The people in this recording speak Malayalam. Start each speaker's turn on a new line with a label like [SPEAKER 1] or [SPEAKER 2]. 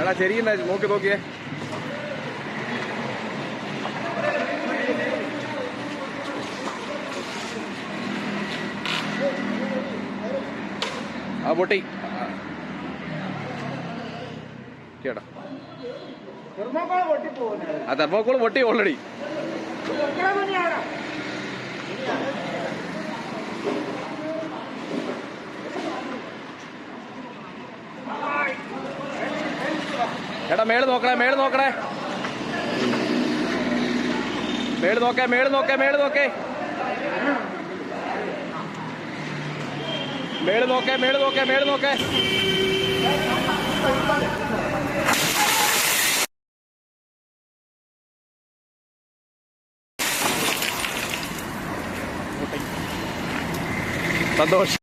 [SPEAKER 1] എടാ ശരിയെന്നാ നോക്കി നോക്കിയേ. ആ പൊട്ടി. ചേട്ടാ ആ തെർമോക്കോൾ പൊട്ടി ഓൾറെഡി എടാ മേൾ നോക്കണേ മേൾ നോക്കണേ. മേൾ നോക്കേ മേൾ നോക്കേ മേൾ നോക്കേ. മേൾ നോക്കേ മേൾ നോക്കേ മേൾ നോക്കേ. സന്തോഷം.